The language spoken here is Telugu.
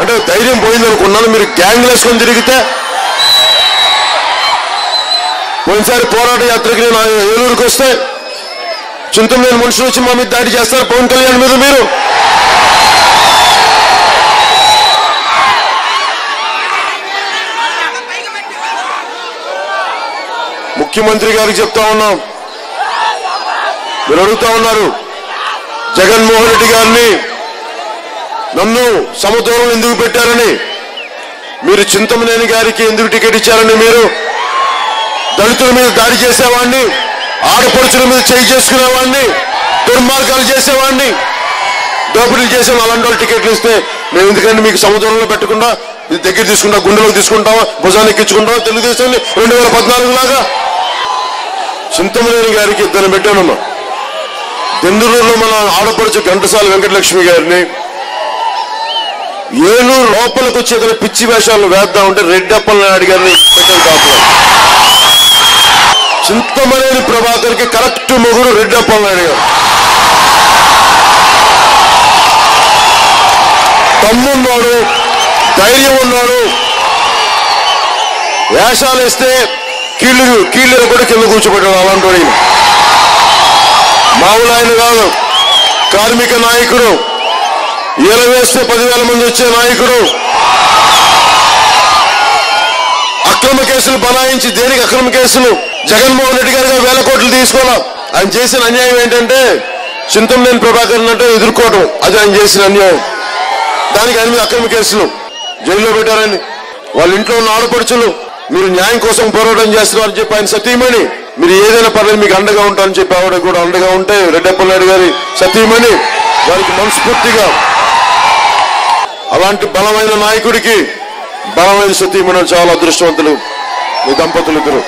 అంటే ధైర్యం పోయిందనుకున్నాను. మీరు గ్యాంగ్ వేసుకొని తిరిగితే పోయినసారి పోరాట యాత్రకి నేను ఏలూరుకి వస్తే చింతలేని మనుషులు వచ్చి మా మీద దాడి చేస్తారు. పవన్ కళ్యాణ్ మీద మీరు. ముఖ్యమంత్రి గారికి చెప్తా ఉన్నాం. మీరు అడుగుతా ఉన్నారు. జగన్మోహన్ రెడ్డి గారిని నన్ను సమదూరం ఎందుకు పెట్టారని? మీరు చింతమనేని గారికి ఎందుకు టికెట్ ఇచ్చారని మీరు దళితుల మీద దాడి చేసేవాడిని ఆడపడుచుల మీద చేయి చేసుకునేవాడిని దుర్మార్గాలు చేసేవాడిని దోపిడీలు చేసే అలాంటి వాళ్ళు టికెట్లు ఇస్తే మేము ఎందుకంటే మీకు సముద్రంలో పెట్టకుండా దగ్గర తీసుకుంటా గుండెలోకి తీసుకుంటావా భుజాన్ని ఎక్కించుకుంటావా తెలుగుదేశం రెండు వేల పద్నాలుగు లాగా. చింతమనేని గారికి ఇద్దరు పెట్టానమ్మా. దెందులూరులో మన ఆడపడుచు ఘంటసాల వెంకటలక్ష్మి గారిని ఏలూరు లోపలికి వచ్చి ఏదైనా పిచ్చి వేషాలు వేద్దాం ఉంటే రెడ్డప్పల నాయుడు గారిని పెట్టారు కాపులో చింతమనేని ప్రభాకర్కి కరెక్ట్ మొగుడు రెడ్డప్పల నాయుడు గారు. తమ్మున్నాడు ధైర్యం ఉన్నాడు. వేషాలు ఇస్తే కీళ్ళు కీళ్ళు కూడా కింద కూర్చోబెట్టాడు అలాంటి మామూలు ఆయన కాదు కార్మిక నాయకుడు. వేస్తే పదివేల మంది వచ్చే నాయకుడు. అక్రమ కేసులు బనాయించి దేనికి అక్రమ కేసులు? జగన్మోహన్ రెడ్డి గారిగా వేల కోట్లు తీసుకోవడం ఆయన చేసిన అన్యాయం ఏంటంటే చింతమనేని ప్రభాకర్ అంటే ఎదుర్కోవటం. అది ఆయన చేసిన అన్యాయం. దానికి ఆయన మీద అక్రమ కేసులు. జైల్లో పెట్టారని వాళ్ళ ఇంట్లో ఉన్న ఆడపడుచులు మీరు న్యాయం కోసం పోరాటం చేస్తున్నారని చెప్పి ఆయన సతీమణి మీరు ఏదైనా పర్లేదు మీకు అండగా ఉంటారని చెప్పి ఆవిడ కూడా అండగా ఉంటే రెడ్డప్పల నాయుడు గారి సతీమణి వారికి మనస్ఫూర్తిగా అలాంటి బలమైన నాయకుడికి బలమైన సతీమణి చాలా అదృష్టవంతులు. ఈ దంపతులు ఇద్దరు.